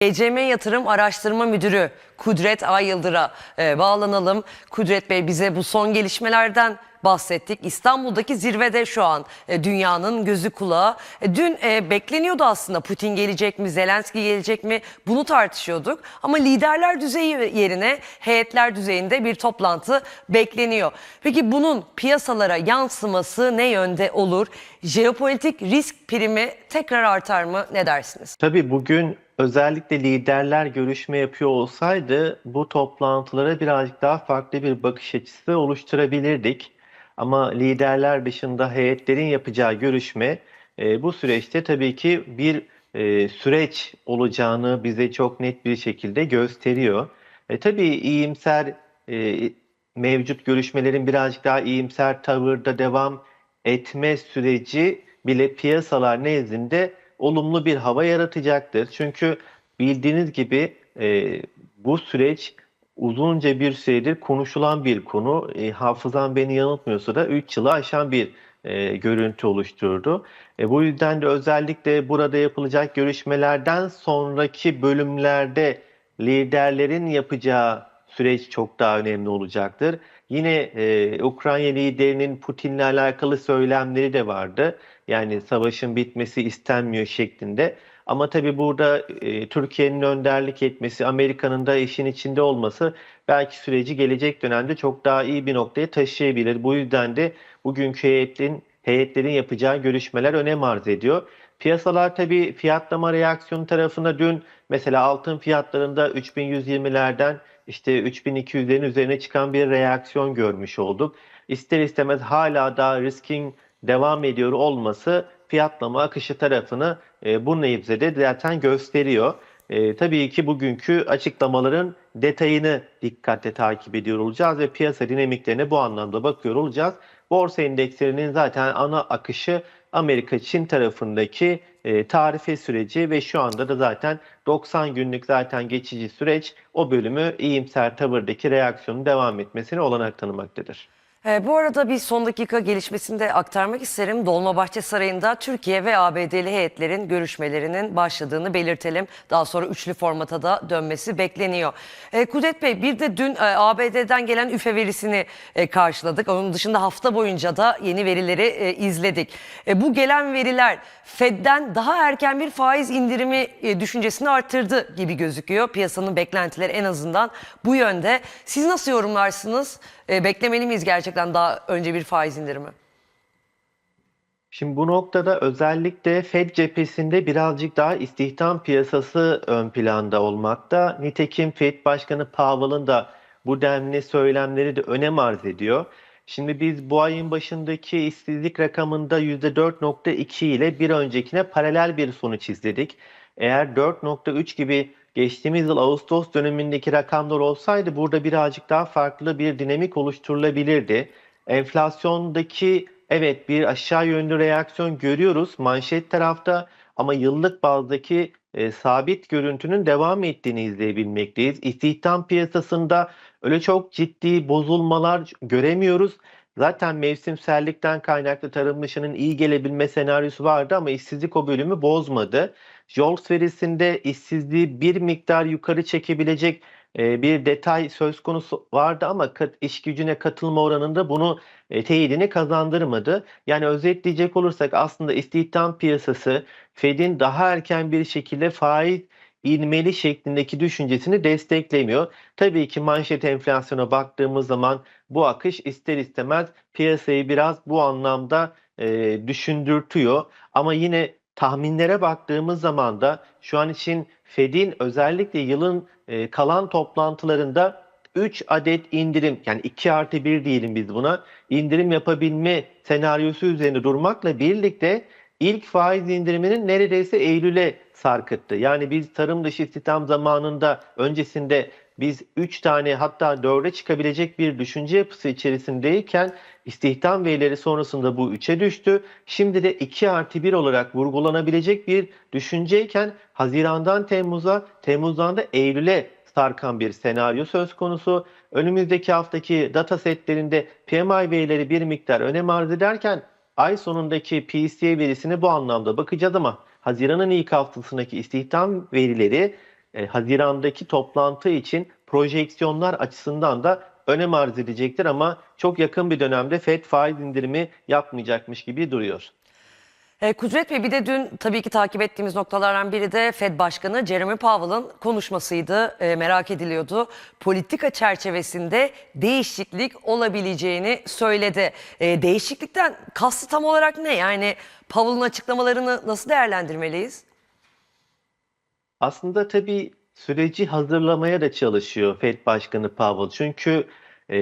ECM Yatırım Araştırma Müdürü Kudret Ay Yıldır'a e, bağlanalım. Kudret Bey bize bu son gelişmelerden bahsettik. İstanbul'daki zirvede şu an e, dünyanın gözü kulağı. E, dün bekleniyordu aslında Putin gelecek mi, Zelenski gelecek mi bunu tartışıyorduk. Ama liderler düzeyi yerine heyetler düzeyinde bir toplantı bekleniyor. Peki bunun piyasalara yansıması ne yönde olur? Jeopolitik risk primi tekrar artar mı? Ne dersiniz? Tabii bugün özellikle liderler görüşme yapıyor olsaydı bu toplantılara birazcık daha farklı bir bakış açısı oluşturabilirdik. Ama liderler dışında heyetlerin yapacağı görüşme e, bu süreçte tabii ki bir e, süreç olacağını bize çok net bir şekilde gösteriyor. E, tabii iyimser e, mevcut görüşmelerin birazcık daha iyimser tavırda devam etme süreci bile piyasalar nezdinde olumlu bir hava yaratacaktır. Çünkü bildiğiniz gibi e, bu süreç uzunca bir süredir konuşulan bir konu. E, hafızam beni yanıltmıyorsa da 3 yılı aşan bir e, görüntü oluşturdu. E, bu yüzden de özellikle burada yapılacak görüşmelerden sonraki bölümlerde liderlerin yapacağı süreç çok daha önemli olacaktır. Yine e, Ukrayna liderinin Putin'le alakalı söylemleri de vardı. Yani savaşın bitmesi istenmiyor şeklinde. Ama tabii burada e, Türkiye'nin önderlik etmesi, Amerika'nın da işin içinde olması belki süreci gelecek dönemde çok daha iyi bir noktaya taşıyabilir. Bu yüzden de bugünkü heyetin, heyetlerin yapacağı görüşmeler önem arz ediyor. Piyasalar tabii fiyatlama reaksiyonu tarafında dün mesela altın fiyatlarında 3120'lerden işte 3200'lerin üzerine çıkan bir reaksiyon görmüş olduk. İster istemez hala daha riskin devam ediyor olması fiyatlama akışı tarafını e, bu nebzede zaten gösteriyor. E, tabii ki bugünkü açıklamaların detayını dikkatle takip ediyor olacağız ve piyasa dinamiklerine bu anlamda bakıyor olacağız. Borsa endekslerinin zaten ana akışı Amerika-Çin tarafındaki e, tarife süreci ve şu anda da zaten 90 günlük zaten geçici süreç o bölümü iyimser tavırdaki reaksiyonun devam etmesine olanak tanımaktadır. E, bu arada bir son dakika gelişmesini de aktarmak isterim. Dolmabahçe Sarayı'nda Türkiye ve ABD'li heyetlerin görüşmelerinin başladığını belirtelim. Daha sonra üçlü formata da dönmesi bekleniyor. E, Kudret Bey bir de dün e, ABD'den gelen üfe verisini e, karşıladık. Onun dışında hafta boyunca da yeni verileri e, izledik. E, bu gelen veriler Fed'den daha erken bir faiz indirimi e, düşüncesini arttırdı gibi gözüküyor. Piyasanın beklentileri en azından bu yönde. Siz nasıl yorumlarsınız? E, beklemeli miyiz gerçekten daha önce bir faiz indirimi? Şimdi bu noktada özellikle Fed cephesinde birazcık daha istihdam piyasası ön planda olmakta. Nitekim Fed Başkanı Powell'ın da bu denli söylemleri de önem arz ediyor. Şimdi biz bu ayın başındaki işsizlik rakamında %4.2 ile bir öncekine paralel bir sonuç izledik. Eğer 4.3 gibi geçtiğimiz yıl Ağustos dönemindeki rakamlar olsaydı burada birazcık daha farklı bir dinamik oluşturulabilirdi. Enflasyondaki evet bir aşağı yönlü reaksiyon görüyoruz manşet tarafta ama yıllık bazdaki e, sabit görüntünün devam ettiğini izleyebilmekteyiz. İstihdam piyasasında öyle çok ciddi bozulmalar göremiyoruz. Zaten mevsimsellikten kaynaklı tarım dışının iyi gelebilme senaryosu vardı ama işsizlik o bölümü bozmadı. JOLTS verisinde işsizliği bir miktar yukarı çekebilecek e, bir detay söz konusu vardı ama kat, iş gücüne katılma oranında bunu e, teyidini kazandırmadı. Yani özetleyecek olursak aslında istihdam piyasası Fed'in daha erken bir şekilde faiz inmeli şeklindeki düşüncesini desteklemiyor. Tabii ki manşet enflasyona baktığımız zaman bu akış ister istemez piyasayı biraz bu anlamda e, düşündürtüyor. Ama yine tahminlere baktığımız zaman da şu an için Fed'in özellikle yılın e, kalan toplantılarında 3 adet indirim yani 2 artı 1 diyelim biz buna indirim yapabilme senaryosu üzerine durmakla birlikte ilk faiz indiriminin neredeyse Eylül'e sarkıttı. Yani biz tarım dışı istihdam zamanında öncesinde biz 3 tane hatta 4'e çıkabilecek bir düşünce yapısı içerisindeyken istihdam verileri sonrasında bu 3'e düştü. Şimdi de 2 artı 1 olarak vurgulanabilecek bir düşünceyken Haziran'dan Temmuz'a, Temmuz'dan da Eylül'e sarkan bir senaryo söz konusu. Önümüzdeki haftaki data setlerinde PMI verileri bir miktar önem arz ederken ay sonundaki PCE verisine bu anlamda bakacağız ama Haziran'ın ilk haftasındaki istihdam verileri e, Haziran'daki toplantı için projeksiyonlar açısından da önem arz edecektir ama çok yakın bir dönemde FED faiz indirimi yapmayacakmış gibi duruyor. E, Kudret Bey bir de dün tabii ki takip ettiğimiz noktalardan biri de Fed Başkanı Jeremy Powell'ın konuşmasıydı. E, merak ediliyordu. Politika çerçevesinde değişiklik olabileceğini söyledi. E, değişiklikten kastı tam olarak ne? Yani Powell'ın açıklamalarını nasıl değerlendirmeliyiz? Aslında tabii süreci hazırlamaya da çalışıyor Fed Başkanı Powell. Çünkü e,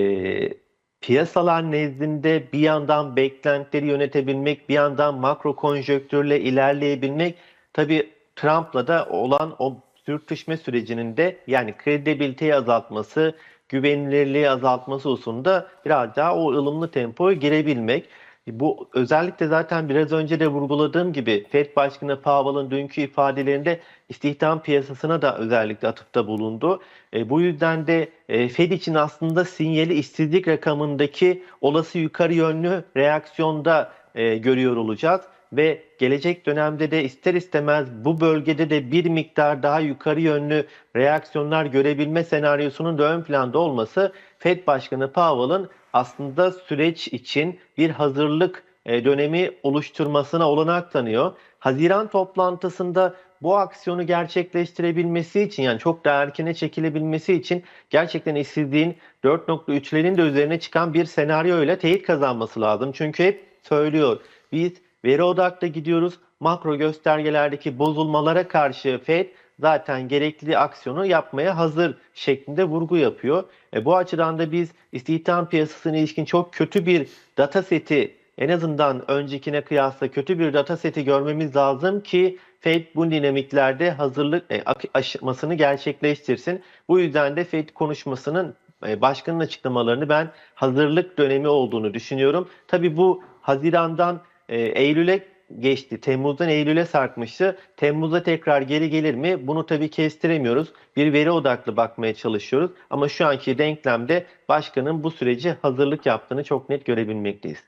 piyasalar nezdinde bir yandan beklentileri yönetebilmek, bir yandan makro konjonktürle ilerleyebilmek tabii Trump'la da olan o sürtüşme sürecinin de yani kredibiliteyi azaltması, güvenilirliği azaltması hususunda biraz daha o ılımlı tempoya girebilmek. Bu özellikle zaten biraz önce de vurguladığım gibi Fed Başkanı Powell'ın dünkü ifadelerinde istihdam piyasasına da özellikle atıfta bulundu. E, bu yüzden de e, Fed için aslında sinyali işsizlik rakamındaki olası yukarı yönlü reaksiyonda e, görüyor olacağız ve gelecek dönemde de ister istemez bu bölgede de bir miktar daha yukarı yönlü reaksiyonlar görebilme senaryosunun da ön planda olması Fed Başkanı Powell'ın aslında süreç için bir hazırlık e, dönemi oluşturmasına olanak tanıyor. Haziran toplantısında bu aksiyonu gerçekleştirebilmesi için yani çok daha erkene çekilebilmesi için gerçekten işsizliğin 4.3'lerin de üzerine çıkan bir senaryo ile teyit kazanması lazım. Çünkü hep söylüyor biz veri odaklı gidiyoruz. Makro göstergelerdeki bozulmalara karşı Fed zaten gerekli aksiyonu yapmaya hazır şeklinde vurgu yapıyor. E, bu açıdan da biz istihdam piyasasına ilişkin çok kötü bir data seti en azından öncekine kıyasla kötü bir data seti görmemiz lazım ki Fed bu dinamiklerde hazırlık e, aşamasını gerçekleştirsin. Bu yüzden de Fed konuşmasının e, başkanın açıklamalarını ben hazırlık dönemi olduğunu düşünüyorum. Tabii bu Haziran'dan e, Eylül'e geçti. Temmuz'dan Eylül'e sarkmıştı. Temmuz'a tekrar geri gelir mi? Bunu tabii kestiremiyoruz. Bir veri odaklı bakmaya çalışıyoruz. Ama şu anki denklemde başkanın bu süreci hazırlık yaptığını çok net görebilmekteyiz.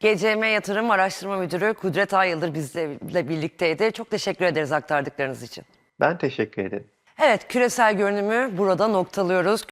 GCM Yatırım Araştırma Müdürü Kudret Ayıldır bizle birlikteydi. Çok teşekkür ederiz aktardıklarınız için. Ben teşekkür ederim. Evet küresel görünümü burada noktalıyoruz.